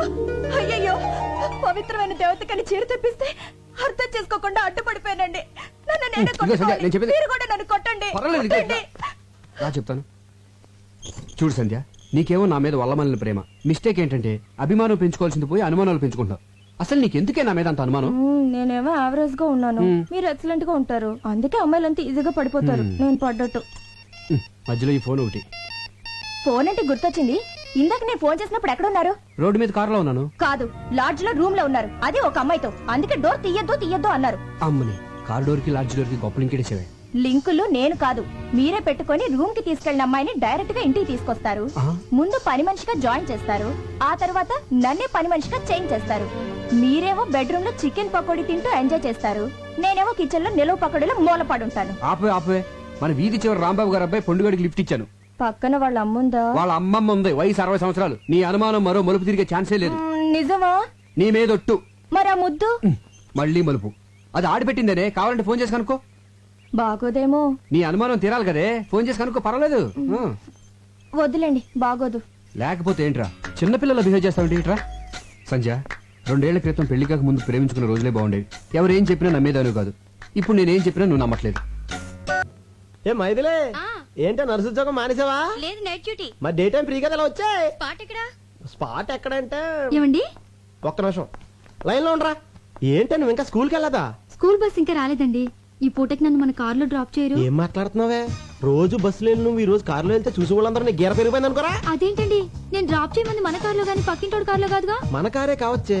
అయ్యయ్యో పవిత్రమైన దేవతకని చీర తెప్పిస్తే అర్థం చేసుకోకుండా అడ్డుపడిపోయానండి. నన్ను నేనే కొట్టుకోవాలి. నేను చెప్పేది- మీరు కూడా నన్ను కొట్టండి. పర్వాలేదు, ఇదిగో కొట్టండి. రా చెప్తాను. చూడు సంధ్య నీకేమో నా మీద వల్లమల్లిన ప్రేమ. మిస్టేక్ ఏంటంటే అభిమానం పెంచుకోవాల్సింది పోయి అనుమానాలు పెంచుకుంటావు అసలు నీకెందుకే నా మీద అంత అనుమానం? మ్మ్, నేనేమో యావరేజ్గా ఉన్నాను. మీరు ఎక్సలెంట్గా ఉంటారు. అందుకే అమ్మాయిలంతా ఈజీగా పడిపోతారు. నేను పడ్డట్టు. ఉమ్, మధ్యలో ఈ ఫోన్ ఒకటి. ఫోన్ అంటే గుర్తొచ్చింది? ఇందాక నేను ఫోన్ చేసినప్పుడు ఎక్కడ ఉన్నారు రోడ్డు మీద కారులో ఉన్నాను. కాదు లాడ్జ్లో రూమ్లో ఉన్నారు. అది ఒక అమ్మాయితో. అందుకే డోర్ తీయద్దు తీయద్దు అన్నారు. అమ్మని కార్ డోర్కి లాడ్జ్ డోర్కి గొప్పలు ఇంకేసేవే లింకులు నేను కాదు. మీరే పెట్టుకొని రూమ్కి తీసుకెళ్ళిన అమ్మాయిని డైరెక్ట్గా ఇంటికి తీసుకొస్తారు. ముందు పని మనిషిగా జాయిన్ చేస్తారు. ఆ తర్వాత నన్నే పని మనిషిగా చేంజ్ చేస్తారు. మీరేమో బెడ్రూమ్లో చికెన్ పకోడీ తింటూ ఎంజాయ్ చేస్తారు. నేనేమో కిచెన్లో నిలువ పకోడీలో మూలపడుంటాను ఆపే ఆపే మన వీధి చివరి రాంబాబు గారు అబ్బాయి పొండుగడికి లిఫ్ట్ ఇచ్చాను. పక్కన వాళ్ళ అమ్ముందా వాళ్ళ అమ్మమ్మ ఉంది. వయసు అరవై సంవత్సరాలు. నీ అనుమానం మరో మలుపు తిరిగే ఛాన్సే లేదు. నిజమా? నీ మీదొట్టు మరి ఆ ముద్దు? మళ్ళీ మలుపు. అది ఆడిపెట్టిందనే? కావాలంటే ఫోన్ చేసి కనుక్కో. బాగోదేమో. నీ అనుమానం తీరాలి కదే. ఫోన్ చేసి కనుక్కో పర్వాలేదు. వద్దులేండి బాగోదు. లేకపోతే ఏంట్రా? చిన్నపిల్లల బిహేవ్ చేస్తావంటే ఏంట్రా? సంజయ్ రెండేళ్ళ క్రితం పెళ్ళి కాక ముందు ప్రేమించుకున్న రోజులే బాగుండేవి. ఎవరేం చెప్పినా నమ్మేదాను కాదు. ఇప్పుడు నేనేం చెప్పినా నువ్వు నమ్మట్లేదు. ఏ మైదిలే ఏంటో నర్సు ఉద్యోగం మానేసావా? లేదు నైట్ డ్యూటీ మరి డే టైం ఫ్రీ కదా ఇలా వచ్చాయి? స్పాట్ ఎక్కడ? స్పాట్ ఎక్కడంటే? ఏమండి? ఒక్క నిమిషం. లైన్లో ఉండరా. ఏంటో నువ్వు ఇంకా స్కూల్కి వెళ్ళదా స్కూల్ బస్ ఇంకా రాలేదండి. ఈ పూటకి నన్ను మన కార్లో డ్రాప్ చేయరు. ఏం మాట్లాడుతున్నావే? రోజు బస్సులో వెళ్ళి నువ్వు ఈ రోజు కారులో వెళ్తే చూసి వాళ్ళందరూ నీ గీర పెరిగిపోయింది అనుకోరా అదేంటండి? నేను డ్రాప్ చేయమంది మన కార్లో గానీ పక్కింటోడు కార్లో కాదుగా? మన కారే కావచ్చే.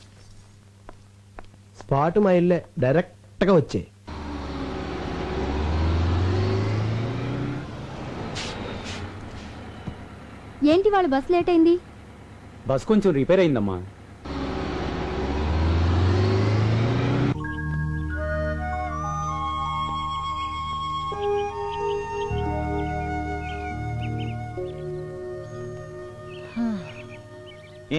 స్పాట్ మా ఇల్లే డైరెక్ట్గా వచ్చే ఏంటి వాళ్ళ బస్ లేట్ అయింది? బస్ కొంచెం రిపేర్ అయిందమ్మా.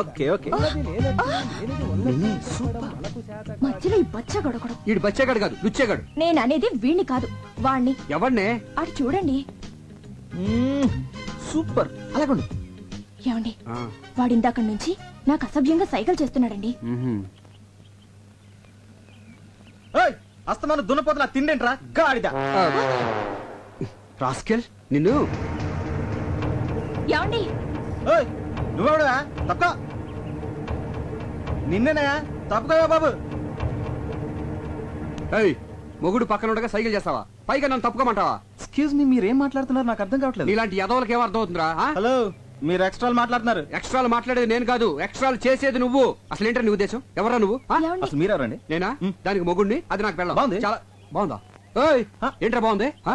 Okay okay. మధ్యలో ఈ బచ్చ గొడగడు ఈడు బచ్చేగాడు కాదు లుచ్చేగాడు. నేను అనేది వీణ్ణి కాదు వాణ్ణి. ఎవడనే? అటు చూడండి. మ్మ్, సూపర్. అలాగండి. ఏమండి? వాడిందాక నుంచి నాకు అసభ్యంగా సైకిల్ చేస్తున్నాడండి. అస్తమాను దున్నపోతున్నా తిండేంట్రా? గాడిద. రాస్కెల్ నిన్ను ఏమండి? ఏయ్, నువ్వెవడువా? తప్ప నిన్నేనా తప్పుకోవా బాబు. ఏయ్ మొగుడు పక్కన ఉండగా సైకిల్ చేస్తావా? పైగా నన్ను తప్పుకోమంటావా? ఎక్స్క్యూజ్ మీ మీరేం మాట్లాడుతున్నారు? నాకు అర్థం కావట్లేదు. నీలాంటి యదవులకి ఏం అర్థం అవుతుందిరా ఆ? హలో మీరు ఎక్స్ట్రాలు మాట్లాడుతున్నారు. ఎక్స్ట్రాలు మాట్లాడేది నేను కాదు. ఎక్స్ట్రాలు చేసేది నువ్వు. అసలు ఏంటో నీ ఉద్దేశం? ఎవరా నువ్వు? ఆ? ఏమండి? అసలు మీరెవరండి? నేనా? దానికి మొగుడిని అది నాకు పెళ్ళం. బాగుంది. చాలా బాగుందా? ఏయ్ ఆ? ఏంట్రా బాగుంది? ఆ?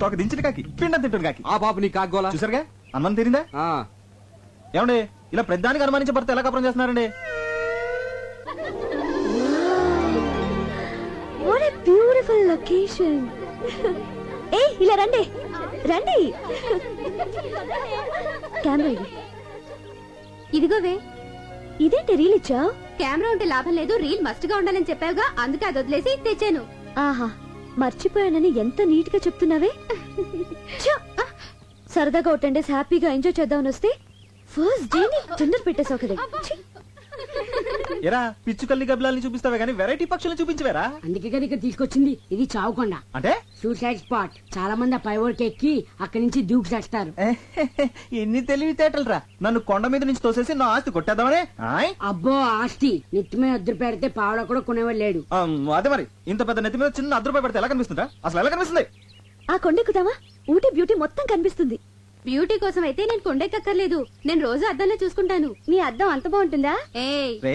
తోక దించిన కాకి పిండం తింటున్న కాకి. ఆ పాప నీ కాగోలా చూసారుగా? అనుమానం తీరిందా? ఏమండి ఇలా పెద్దానికి అనుమానించే భర్త ఎలా కపరం చేస్తున్నారండి? వాట్ ఏ బ్యూటిఫుల్ లొకేషన్ ఏ ఇలా రండి. రండి. కెమెరా ఇది. ఇదిగోవే ఇదేంటి రీల్ ఇచ్చా కెమెరా ఉంటే లాభం లేదు రీల్ మస్ట్గా ఉండాలని చెప్పావుగా అందుకే అది వదిలేసి తెచ్చాను. ఆహా. మర్చిపోయానని ఎంత నీట్గా చెప్తున్నావే సరదాగా ఒక హ్యాపీగా ఎంజాయ్ చేద్దామని వస్తే ఫస్ట్ డే టెండర్ పెట్టేసావు కదా. ఎరా పిచ్చుకల్ని గబ్బిలాల్ని చూపిస్తావే కానీ వెరైటీ పక్షులను చూపించవేరా? అందుకే కదా ఇక్కడ తీసుకొచ్చింది. ఇది చావుకొండ అంటే? సూసైడ్ స్పాట్ చాలా మంది ఆ పైవోర్కి ఎక్కి అక్కడి నుంచి దూకి చేస్తారు. ఎన్ని తెలివితేటలు రా నన్ను కొండ మీద నుంచి తోసేసి నా ఆస్తి కొట్టేద్దామనే? ఆయ్? అబ్బో ఆస్తి. నెత్తిమే అద్దరు పెడితే పావడ కూడా కొనేవాడు లేడు. ఆమ్, అదే మరి. ఇంత పెద్ద నెత్తి మీద చిన్న రూపాయి పెడితే ఎలా కనిపిస్తుందా అసలు ఎలా కనిపిస్తుంది? ఆ కొండెక్కుదామా ఊటీ బ్యూటీ మొత్తం కనిపిస్తుంది. బ్యూటీ కోసం అయితే నేను కొండెక్కర్లేదు నేను రోజు అద్దంలో చూసుకుంటాను. నీ అద్దం అంత బాగుంటుందా? రే